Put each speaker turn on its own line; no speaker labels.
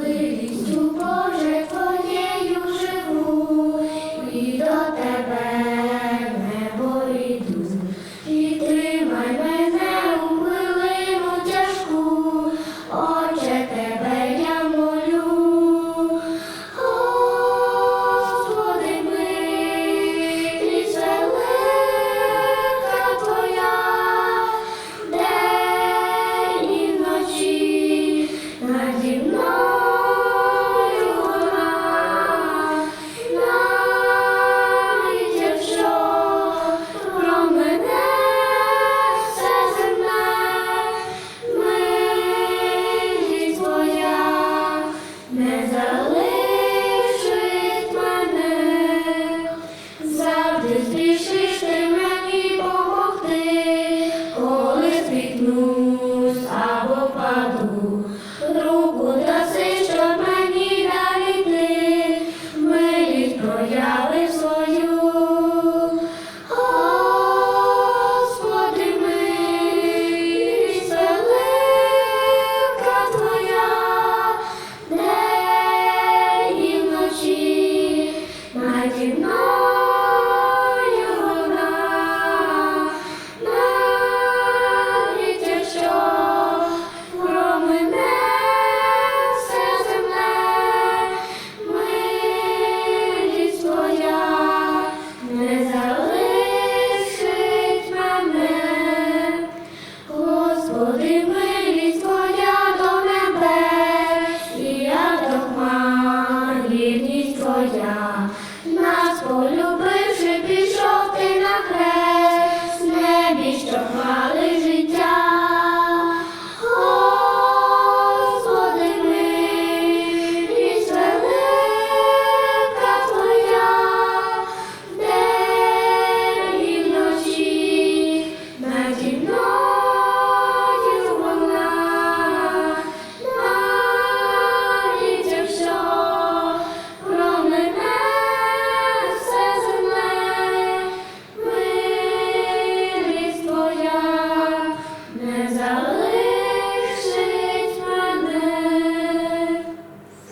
Вилізь у не залишить мене, завжди спішиш ти мені помогти, коли спікнув. моя, нас полюбила.